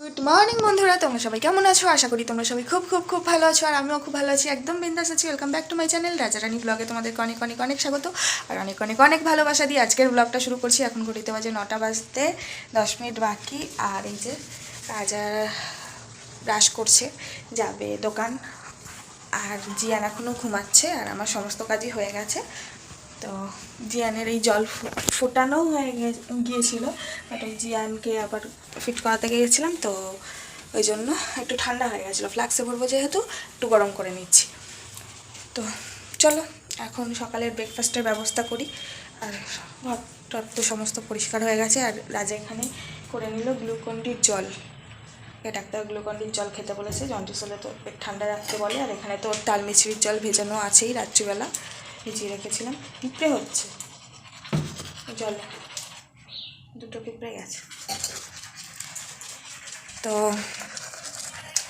Good morning বন্ধুরা। তোমরা সবাই কেমন আছো? আশা করি তোমরা সবাই খুব খুব খুব ভালো আছো, আর আমিও খুব ভালো আছি। একদম বিন্দাস আছি। Welcome back to my channel Rajarani ব্লগে তোমাদেরকে অনেক অনেক অনেক স্বাগত, আর অনেক অনেক অনেক ভালোবাসা দিয়ে আজকের ব্লগটা শুরু করছি। এখন ঘড়িতে বাজে নটা বাজতে দশ মিনিট বাকি, আর এই যে রাজা ব্রাশ করছে, যাবে দোকান, আর জিয়ান এখনও ঘুমাচ্ছে, আর আমার সমস্ত কাজই হয়ে গেছে। তো জিয়ানের এই জল ফোটানো হয়ে গিয়েছিল। বাট ওই জিয়ানকে আবার ফিট করাতে গিয়েছিলাম, তো ওই জন্য একটু ঠান্ডা হয়ে গেছিল। ফ্লাক্সে ভরবো যেহেতু, একটু গরম করে নিচ্ছি। তো চলো, এখন সকালের ব্রেকফাস্টের ব্যবস্থা করি। আর ঘর তো সমস্ত পরিষ্কার হয়ে গেছে। আর রাজা এখানে করে নিল গ্লুকন্ডির জল। ডাক্তার গ্লুকন্ডির জল খেতে বলেছে। জন্ডিস হলে তো ঠান্ডা রাখতে বলে। আর এখানে তো তাল মিছরির জল ভেজানো আছেই রাত্রিবেলা। ভিজিয়ে রেখেছিলাম। পিঁপড়ে হচ্ছে। জলে। দুটো পিঁপড়ে গেছে। তো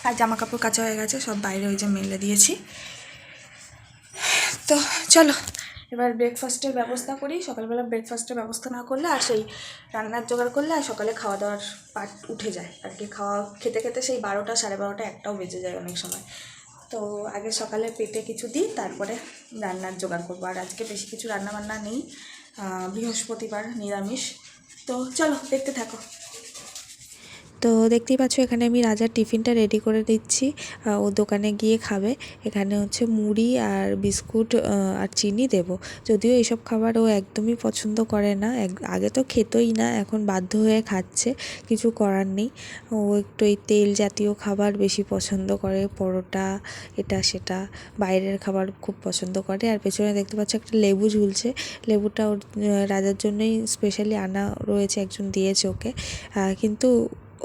আর জামা কাপড় কাচা হয়ে গেছে, সব বাইরে ওই যে মেলে দিয়েছি। তো চলো, এবার ব্রেকফাস্টের ব্যবস্থা করি। সকালবেলা ব্রেকফাস্টের ব্যবস্থা না করলে আর সেই রান্নার জোগাড় করলে আর সকালে খাওয়া দাওয়ার পাট উঠে যায়। আর কি খাওয়া খেতে খেতে সেই বারোটা, সাড়ে বারোটা, একটাও বেজে যায় অনেক সময়। তো আগে সকালে পেটে কিছু দিই, তারপরে রান্নার জোগাড় করব। আর আজকে বেশি কিছু রান্না বান্না নেই বৃহস্পতিবার নিরামিষ। তো চলো, দেখতে থাকো। তো দেখতেই পাচ্ছ এখানে আমি রাজার টিফিনটা রেডি করে দিচ্ছি। ও দোকানে গিয়ে খাবে। এখানে হচ্ছে মুড়ি আর বিস্কুট আর চিনি দেব। যদিও এইসব খাবার ও একদমই পছন্দ করে না। আগে তো খেতই না, এখন বাধ্য হয়ে খাচ্ছে। কিছু করার নেই। ও একটু এই তেল জাতীয় খাবার বেশি পছন্দ করে, পরোটা, এটা, সেটা। বাইরের খাবার খুব পছন্দ করে। আর পেছনে দেখতে পাচ্ছ একটা লেবু ঝুলছে। লেবুটা ওর রাজার জন্যই স্পেশালি আনা রয়েছে, একজন দিয়েছে ওকে। কিন্তু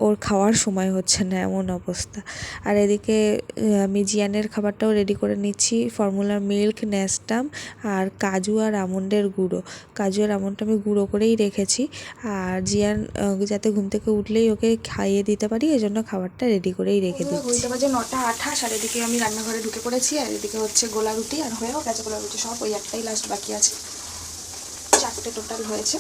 ওর খাওয়ার সময় হচ্ছে না এমন অবস্থা। আর এদিকে আমি জিয়ানের খাবারটাও রেডি করে নিচ্ছি। ফর্মুলা মিল্ক ন্যাস্টাম আর কাজু আর আমন্ডের গুঁড়ো। কাজু আর আমন্ডটা আমি গুঁড়ো করেই রেখেছি। আর জিয়ান যাতে ঘুম থেকে উঠলেই ওকে খাইয়ে দিতে পারি এই জন্য খাবারটা রেডি করেই রেখে দিচ্ছি। বাজে নটা আঠাশ আর এদিকে আমি রান্নাঘরে ঢুকে পড়েছি। আর এদিকে হচ্ছে গোলা রুটি আর হয়েও গেছে গোলা রুটি সব ওই একটাই লাস্ট বাকি আছে। চারটে টোটাল হয়েছে।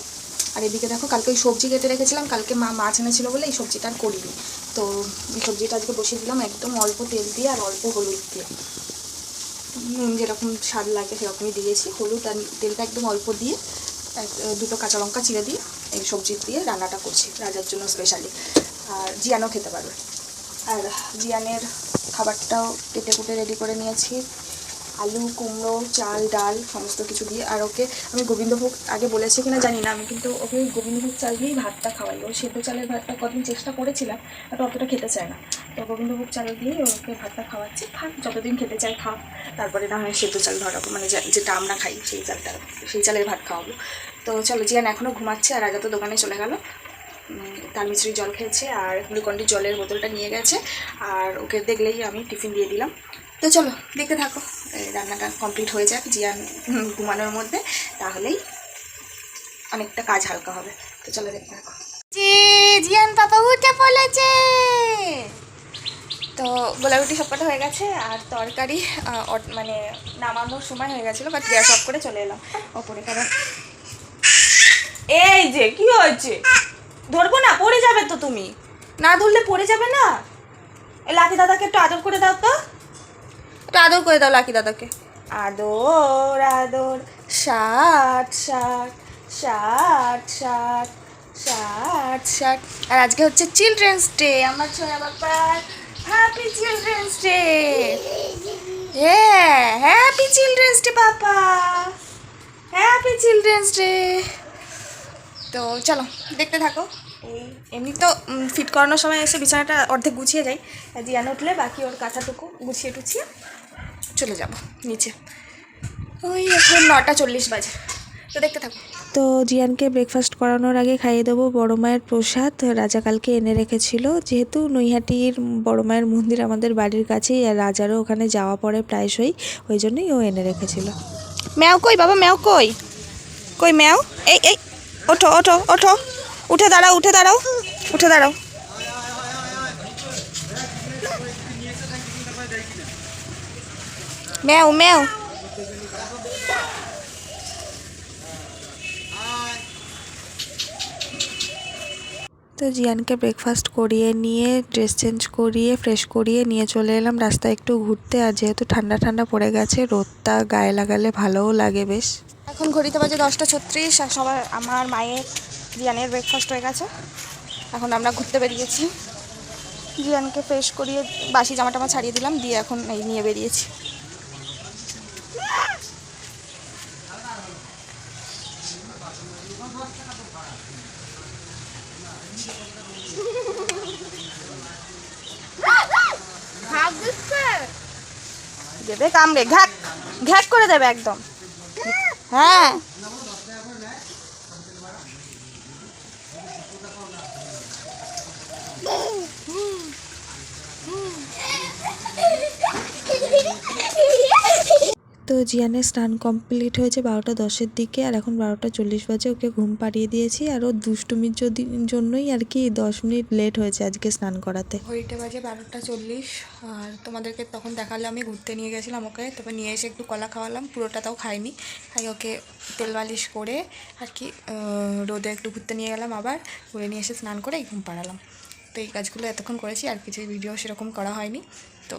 আর এদিকে দেখো, কালকে ওই সবজি কেটে রেখেছিলাম, কালকে মা মাছ এনেছিল বলে এই সবজিটা আর করিনি। তো এই সবজিটা আজকে বসিয়ে দিলাম একদম অল্প তেল দিয়ে আর অল্প হলুদ দিয়ে। নুন যেরকম স্বাদ লাগে সেরকমই দিয়েছি, হলুদ আর তেলটা একদম অল্প দিয়ে, এক- দুটো কাঁচা লঙ্কা চিড়ে দিয়ে এই সবজি দিয়ে রান্নাটা করছি, রাজার জন্য স্পেশালি আর জিয়ানও খেতে পারবে। আর জিয়ানের খাবারটাও কেটে কুটে রেডি করে নিয়েছি। আলু, কুমড়ো, চাল, ডাল, সমস্ত কিছু দিয়ে। আর ওকে আমি গোবিন্দভোগ আগে বলেছি কিনা জানি না, আমি কিন্তু ওকে গোবিন্দভোগ চাল দিয়েই ভাতটা খাওয়াই। ও সেদ্ধ চালের ভাতটা কদিন চেষ্টা করেছিলাম বাট অতটা খেতে চায় না। তো গোবিন্দভোগ চাল দিয়েই ওকে ভাতটা খাওয়াচ্ছি। খাক, যতদিন খেতে চায় খাক, তারপরে না হয় সেদ্ধ চাল ধরাবো মানে যেটা আমরা খাই, সেই চালটা, সেই চালের ভাত খাওয়াবো। তো চলো, জিয়ান এখনও ঘুমাচ্ছে, আর রাজা তো দোকানে চলে গেল। তার মিশ্রি জল খেয়েছে, আর গ্লুকন্ডির জলের বোতলটা নিয়ে গেছে, আর ওকে দেখলেই আমি টিফিন দিয়ে দিলাম। তো চলো, দেখতে থাকো। রান্নাটা কমপ্লিট হয়ে যাক, জিয়ান ঘুমানোর মধ্যে, তাহলেই অনেকটা কাজ হালকা হবে। তো চলো দেখতে থাকো। জিয়ান পাপা উঠে পড়েছে! তো গোলা রুটি সবকটা হয়ে গেছে, আর তরকারি মানে নামানোর সময় হয়ে গেছিল বাট গ্যাস অফ করে চলে এলাম ওপরে, কারণ এই যে, কি হয়েছে? ধরবো না, পড়ে যাবে তো তুমি। না ধরলে পড়ে যাবে না? লাকি দাদাকে একটু আদর করে দাও তো। একটু আদর করে দাও লাকি দাদাকে। আদর আদর ষাট ষাট ষাট ষাট ষাট ষাট আর আজকে হচ্ছে চিলড্রেন্স ডে আমার ছোয়া বাপ্পার হ্যাপি চিলড্রেন্স ডে হ্যাঁ happy children's day papa happy children's day তো চলো দেখতে থাকো। এই এমনি তো ফিট করানোর সময় এসে বিছানাটা অর্ধেক গুছিয়ে যাই। জিয়ান উঠলে বাকি ওর কাঁথাটুকু গুছিয়ে টুছিয়ে চলে যাব নিচে। ওই এখন নটা চল্লিশ বাজে। তো দেখতে থাকো। তো জিয়ানকে ব্রেকফাস্ট করানোর আগে খাইয়ে দেবো বড় মায়ের প্রসাদ। রাজা কালকে এনে রেখেছিল। যেহেতু নৈহাটির বড় মায়ের মন্দির আমাদের বাড়ির কাছেই আর রাজারও ওখানে যাওয়া পড়ে প্রায়শই ওই জন্যই ও এনে রেখেছিল। ম্যাও কই বাবা ম্যাও কই? কই ম্যাও? এই এই ওঠো ওঠো ওঠো। উঠে দাঁড়াও উঠে দাঁড়াও। উঠে দাঁড়াও। ম্যাও ম্যাও তো জিয়ানকে ব্রেকফাস্ট করিয়ে নিয়ে ড্রেস চেঞ্জ করিয়ে ফ্রেশ করিয়ে নিয়ে চলে এলাম। রাস্তায় একটু ঘুরতে আর যেহেতু ঠান্ডা ঠান্ডা পড়ে গেছে রোদটা গায়ে লাগালে ভালোও লাগে বেশ। এখন ঘড়িতে বাজে দশটা ছত্রিশ আর সবার আমার মায়ের জিয়ানের ব্রেকফাস্ট হয়ে গেছে। এখন আমরা ঘুরতে বেরিয়েছি। জিয়ানকে ফ্রেশ করিয়ে বাসি জামা টামা ছাড়িয়ে দিলাম দিয়ে এখন এই নিয়ে বেরিয়েছি। দেবে কামড়ে ঘ্যাক ঘ্যাক করে দেবে একদম। হ্যাঁ। জিয়ানের স্নান কমপ্লিট হয়েছে বারোটা দশের দিকে, আর এখন বারোটা চল্লিশ বাজে, ওকে ঘুম পাড়িয়ে দিয়েছি, আর ও দুষ্টুমির জন্যই আর কি দশ মিনিট লেট হয়েছে আজকে স্নান করাতে। ঘড়িতে বাজে বারোটা চল্লিশ, আর তোমাদেরকে তখন দেখালে আমি ঘুরতে নিয়ে গেছিলাম ওকে, তবে নিয়ে এসে একটু কলা খাওয়ালাম, পুরোটা তাও খাইনি, তাই ওকে তেল মালিশ করে আর কি রোদে একটু ঘুরতে নিয়ে গেলাম আবার, ঘুরে নিয়ে এসে স্নান করে ঘুম পাড়ালাম। তো এই কাজগুলো এতক্ষণ করেছি, আর কিছু ভিডিও সেরকম করা হয়নি, তো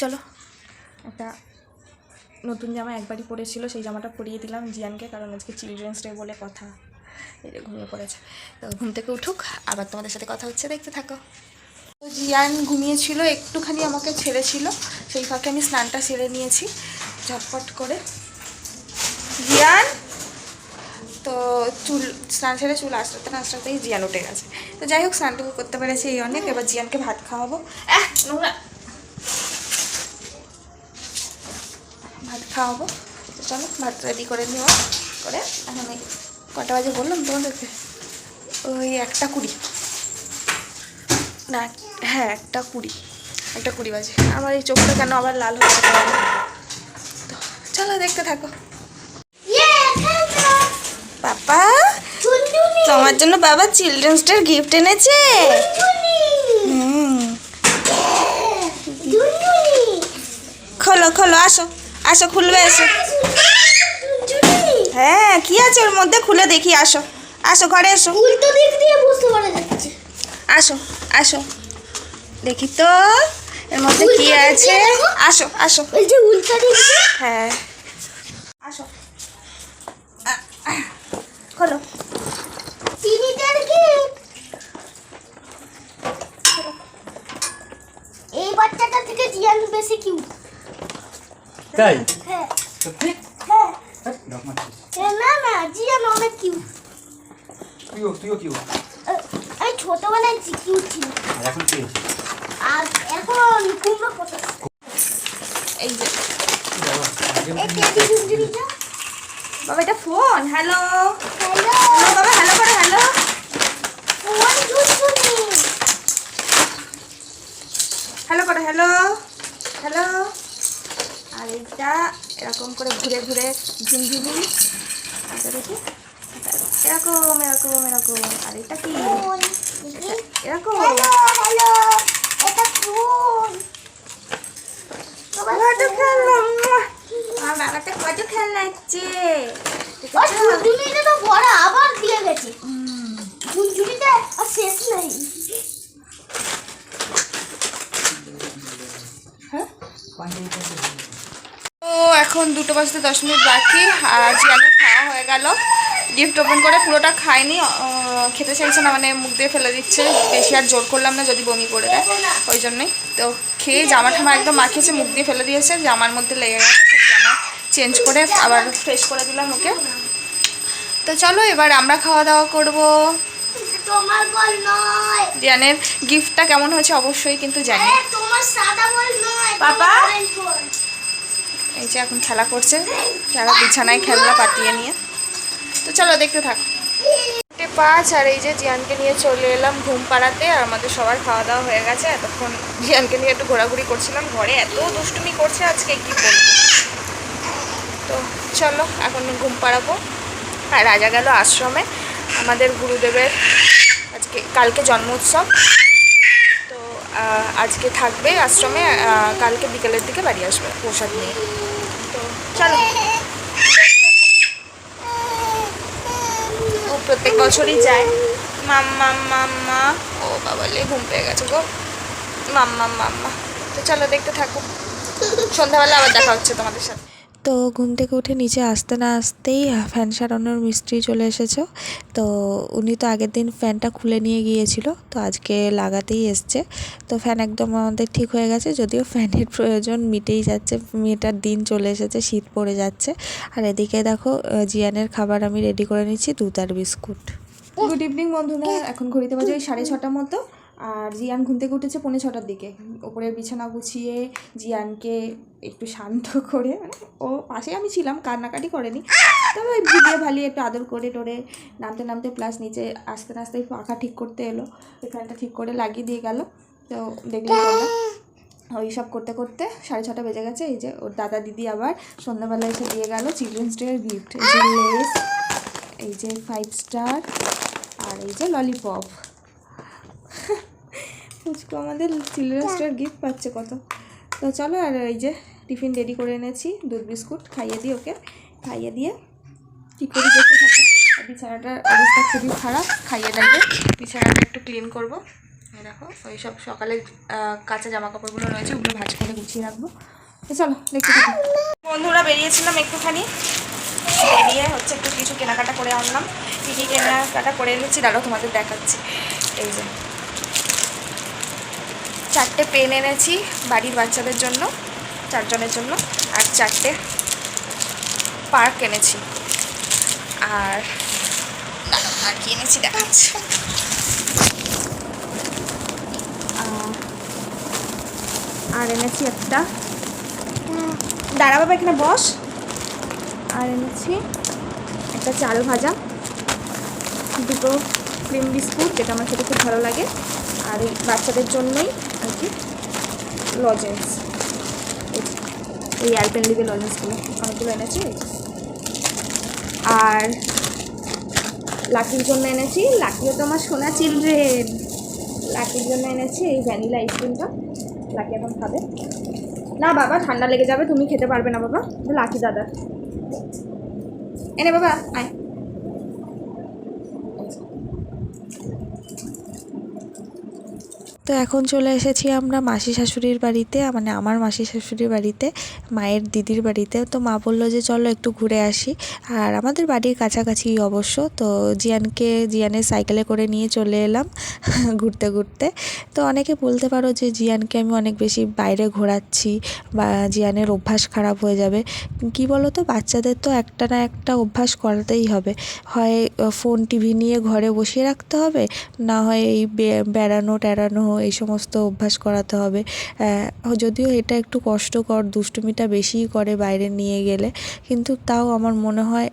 চলো, একটা নতুন জামা একবারই পরেছিল, সেই জামাটা পরিয়ে দিলাম জিয়ানকে, কারণ আজকে চিলড্রেন্স ডে বলে কথা। এই যে ঘুমিয়ে পড়েছে। তো ঘুম থেকে উঠুক, আবার তোমাদের সাথে কথা হচ্ছে, দেখতে থাকো। তো জিয়ান ঘুমিয়েছিল, একটুখানি আমাকে ছেড়েছিল, সেই ফাঁকে আমি স্নানটা সেরে নিয়েছি, ঝটপট করে। জিয়ান! তো চুল, স্নান সেরে চুল আসতে না আসতেই জিয়ান উঠে গেছে। তো যাই হোক স্নানটুকু করতে পেরেছি এই অনেক, এবার জিয়ানকে ভাত খাওয়াবো। আহ, নোংরা ভাত খাওয়াবো। তো চলো ভাত রেডি করে নিও করে এখন এই কটা বাজে বললাম তোমাদেরকে? ওই একটা কুড়ি। না হ্যাঁ একটা কুড়ি। একটা কুড়ি বাজে। আমার এই চোখটা কেন আবার লাল হয়ে গেছে? তো চলো দেখতে থাকো। পাপা তোমার জন্য বাবা চিলড্রেন্স ডে গিফট এনেছে। খোলো খোলো আসো। আসো খুলবে এসো হ্যাঁ কি আছে ওর মধ্যে? খুলে দেখি আসো। আসো ঘরে এসো উল্টো দিক দিয়ে বুঝতে পারা যাচ্ছে আসো আসো। দেখি তো এর মধ্যে কি আছে? আসো আসো। ওই যে উল্টো দিক হ্যাঁ। আসো। খোলো। চিনিটার কি? এই বাচ্চাটা থেকে জিয়ান বেশি কিউট তাই? হ্যাঁ সত্যি? হ্যাঁ না না জিয়ান অনেক কিউট তুইও তুইও কি আমি ছোটবেলায় কিউট ছিল আর এখন কি আর এখন কুমড়ো পচা এই যে। এই টেডি ঝুনঝুনিটা বাবা এটা ফোন হ্যালো হ্যালো বাবা হ্যালো করে হ্যালো ফোন হ্যালো করে হ্যালো হ্যালো আর এইটা এরকম করে ঘুরে ঘুরে ঝিমঝিমি। এটা দেখি। এরকম এরকম এরকম। আর এটা কি এরকম কত খেলনা মুয়া। আমার বাবাটা কত খেলনা হচ্ছে তো বড় আবার দিয়ে গেছে। ঝুনঝুনিটা আর শেষ নাই। তো এখন দুটো বাজতে দশ মিনিট বাকি আর জিয়ানের খাওয়া হয়ে গেল। গিফট ওপেন করে পুরোটা খায়নি আহ, খেতে চাইছে না মানে মুখ দিয়ে ফেলে দিচ্ছে। বেশি আর জোর করলাম না যদি বমি করে দেয় ওই জন্যই। তো খেয়ে জামা ঠামা একদম মাখিয়েছে মুখ দিয়ে ফেলে দিয়েছে জামার মধ্যে লেগে গেছে জামা চেঞ্জ করে আবার ফ্রেশ করে দিলাম ওকে। তো চলো এবার আমরা খাওয়া দাওয়া করব। তোমার বল নয়। জিয়ানের গিফটটা কেমন হয়েছে অবশ্যই কিন্তু জানি। তোমার সাদা বল নয় বাবা? এই যে এখন খেলা করছে খেলা বিছানায় খেলনা পাতিয়ে নিয়ে। তো চলো দেখতে থাক। পাঁচ, আর এই যে জিয়ানকে নিয়ে চলে এলাম ঘুম পাড়াতে, আর আমাদের সবার খাওয়া দাওয়া হয়ে গেছে। এতক্ষণ জিয়ানকে নিয়ে একটু ঘোরাঘুরি করছিলাম, ঘরে এত দুষ্টুমি করছে আজকে, কি বলব? তো চলো, এখন ঘুম পাড়াবো। আর রাজা গেল আশ্রমে। আমাদের গুরুদেবের আজকে, কালকে জন্মোৎসব। আজকে থাকবে আশ্রমে কালকে বিকেলের দিকে বাড়ি আসবে প্রসাদ নিয়ে। তো চলো। ও প্রত্যেক বছরই যায়। মাম্মা মাম্মা ও বাবা ঘুম পেয়ে গেছে গো। মাম্মা মাম্মা তো চলো দেখতে থাকো। সন্ধ্যাবেলা আবার দেখা হচ্ছে তোমাদের সাথে। তো ঘুম থেকে উঠে নিচে আসতে না আসতেই ফ্যান সারানোর মিস্ত্রি চলে এসেছে। তো উনি তো আগের দিন ফ্যানটা খুলে নিয়ে গিয়েছিল, তো আজকে লাগাতেই এসছে। তো ফ্যান একদম আমাদের ঠিক হয়ে গেছে, যদিও ফ্যানের প্রয়োজন মিটেই যাচ্ছে, মেয়েটার দিন চলে এসেছে, শীত পড়ে যাচ্ছে। আর এদিকে দেখো জিয়ানের খাবার আমি রেডি করে নিচ্ছি, দুধ আর বিস্কুট। গুড ইভিনিং বন্ধুরা। এখন ঘড়িতে বাজে ওই সাড়ে ছটা মতো। আর জিয়ান ঘুম থেকে উঠেছে পৌনে ছটার দিকে। ওপরের বিছানা গুছিয়ে জিয়ানকে একটু শান্ত করে মানে ও পাশে আমি ছিলাম, কান্নাকাটি করেনি। তবে ওই ভিলিয়ে ভালিয়ে একটু আদর করে টোরে নামতে নামতে প্লাস নিচে আস্তে আস্তে পাখা ঠিক করতে এলো ফ্যানটা ঠিক করে লাগিয়ে দিয়ে গেল। তো দেখলে ওই সব করতে করতে সাড়ে ছটা বেজে গেছে, এই যে ওর দাদা দিদি আবার সন্ধ্যাবেলা এসে দিয়ে গেল চিলড্রেন্স ডে গিফট এই যে লেস এই যে ফাইভ স্টার আর এই যে ললিপপ ফুচকু আমাদের চিলড্রেন্স ডে গিফট পাচ্ছে কত? তো চলো আর এই যে টিফিন রেডি করে এনেছি দুধ বিস্কুট খাইয়ে দিই ওকে। খাইয়ে দিয়ে কী করি দেখতে থাকো। বিছানাটার অবস্থা খুবই খারাপ খাইয়ে দেবে বিছানাটা একটু ক্লিন করব। দেখো ওই সব সকালে কাঁচা জামা কাপড়গুলো রয়েছে ওগুলো ভাজ করে গুছিয়ে রাখব। তো চলো দেখতে থাকো। বন্ধুরা বেরিয়েছিলাম একটুখানি। বেরিয়ে হচ্ছে একটু কিছু কেনাকাটা করে আনলাম। কী কী কেনাকাটা করে এনেছি দাঁড়াও তোমাদের দেখাচ্ছি। এই যে চারটে পেন এনেছি বাড়ির বাচ্চাদের জন্য, চারজনের জন্য, আর চারটে পার্ক এনেছি। আর কি এনেছি দেখাচ্ছি। আর এনেছি একটা। দাঁড়া বাবা, এখানে বস। আর এনেছি একটা চাল ভাজা, দুটো ক্রিম বিস্কুট, যেটা আমার খেতে খুব ভালো লাগে। আর এই বাচ্চাদের জন্যই কি লজেন্স এই অ্যালপেন লিভে লজেন্সগুলো অনেকগুলো এনেছি। আর লাকির জন্য এনেছি। লাকিও তো আমার সোনা চিলড্রেন লাকির জন্য এনেছি এই ভ্যানিলা আইসক্রিমটা লাকি এখন খাবে। না বাবা, ঠান্ডা লেগে যাবে, তুমি খেতে পারবে না বাবা। লাকি দাদা। এনে বাবা, আয়। তো এখন চলে এসেছি আমরা মাসি শাশুড়ির বাড়িতে মানে আমার মাসি শাশুড়ির বাড়িতে, মায়ের দিদির বাড়িতে। তো মা বলল যে, চলো একটু ঘুরে আসি। আর আমাদের বাড়ির কাছাকাছি অবশ্য। তো জিয়ানকে, জিয়ানের সাইকেলে করে নিয়ে চলে এলাম ঘুরতে ঘুরতে। তো অনেকে বলতে পারো যে, জিয়ানকে আমি অনেক বেশি বাইরে ঘোরাচ্ছি বা জিয়ানের অভ্যাস খারাপ হয়ে যাবে। কি বলো তো বাচ্চাদের তো একটা না একটা অভ্যাস করাতেই হবে। হয় ফোন টিভি নিয়ে ঘরে বসিয়ে রাখতে হবে, না হয় এই বেড়ানো টেড়ানো এই সমস্ত অভ্যাস করাতে হবে। যদিও এটা একটু কষ্টকর দুষ্টুমিটা বেশিই করে বাইরে নিয়ে গেলে। কিন্তু তাও আমার মনে হয়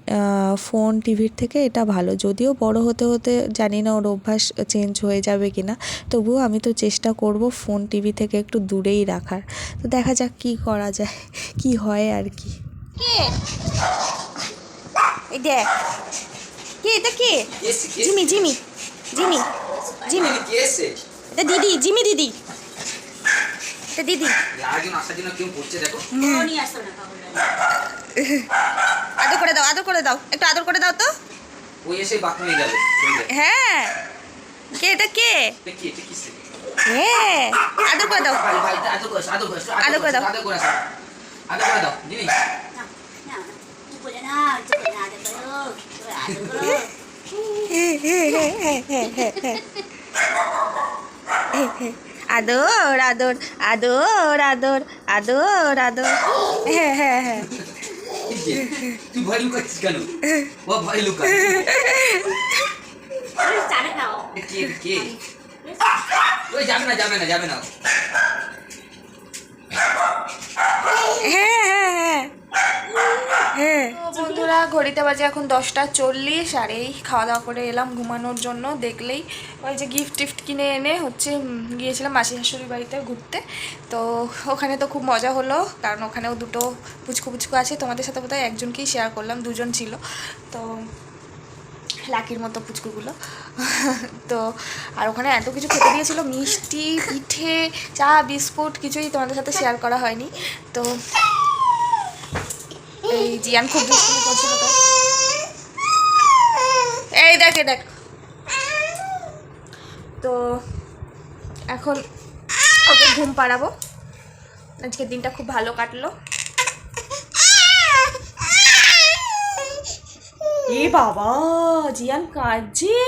ফোন টিভির থেকে এটা ভালো। যদিও বড় হতে হতে জানি না ওর অভ্যাস চেঞ্জ হয়ে যাবে কি না তবুও আমি তো চেষ্টা করব ফোন টিভি থেকে একটু দূরেই রাখার। তো দেখা যাক কী করা যায় কি হয় আর কি। কে? দেখ। কে এটা কে? Jimmy Jimmy Jimmy Jimmy. দিদি জিমি দিদি। দিদি। আদর করে দাও আদর করে দাও। একটু আদর করে দাও তো। ওই এসে বাথরুমে যাবে। হ্যাঁ। কে এটা কে? হ্যাঁ। আদর করে দাও। আদর করে আদর করে আদর করে দাও। আদর করে আদর করে দাও দিদি আদর আদর আদর আদর আদর আদর। হ্যাঁ হ্যাঁ হ্যাঁ। তুই ভয় লুকাচ্ছিস কেন? ও ভয় লুকা কে কে? ওই যাবে না যাবে না যাবে না। হ্যাঁ। হ্যাঁ। বন্ধুরা, ঘড়িতে বাজে এখন দশটা চল্লিশ, আর এই খাওয়া দাওয়া করে এলাম ঘুমানোর জন্য। দেখলেই ওই যে গিফট টিফট কিনে এনে হচ্ছে গিয়েছিলাম মাসি শাশুড়ির বাড়িতে ঘুরতে। তো ওখানে তো খুব মজা হলো, কারণ ওখানেও দুটো পুচকু পুচকু আছে। তোমাদের সাথে বোধহয় একজনকেই শেয়ার করলাম, দুজন ছিল। তো লাকির মতো পুচকুগুলো। তো, আর ওখানে এত কিছু খেতে দিয়েছিল, মিষ্টি, পিঠে, চা, বিস্কুট, কিছুই তোমাদের সাথে শেয়ার করা হয়নি। তো এই জিয়ান খুব এই দেখ দেখ। তো এখন ওকে ঘুম পাড়াবো। আজকের দিনটা খুব ভালো কাটলো। এ বাবা, জিয়ান কাঁদছে।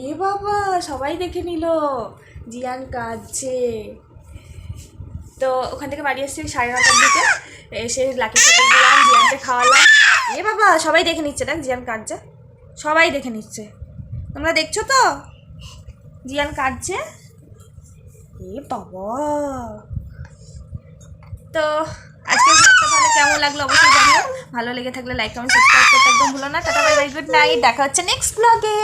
এ বাবা, সবাই দেখে নিল। জিয়ান কাঁদছে। তো ওখান থেকে বাড়ি এসেছি সাড়ে নটার দিকে। এসে লাকি দিলাম জিয়ানকে খাওয়ালাম। এ বাবা, সবাই দেখে নিচ্ছে, দেখ জিয়ান কাঁদছে। সবাই দেখে নিচ্ছে। তোমরা দেখছ তো? জিয়ান কাঁদছে। এ বাবা। তো আজকে ভালো কেমন লাগল অবশ্যই জানিও। ভালো লেগে থাকলে লাইক কমেন্ট সাবস্ক্রাইব করতে একদম ভুলো না। Tata bye bye good night দেখা হচ্ছে নেক্সট ব্লগে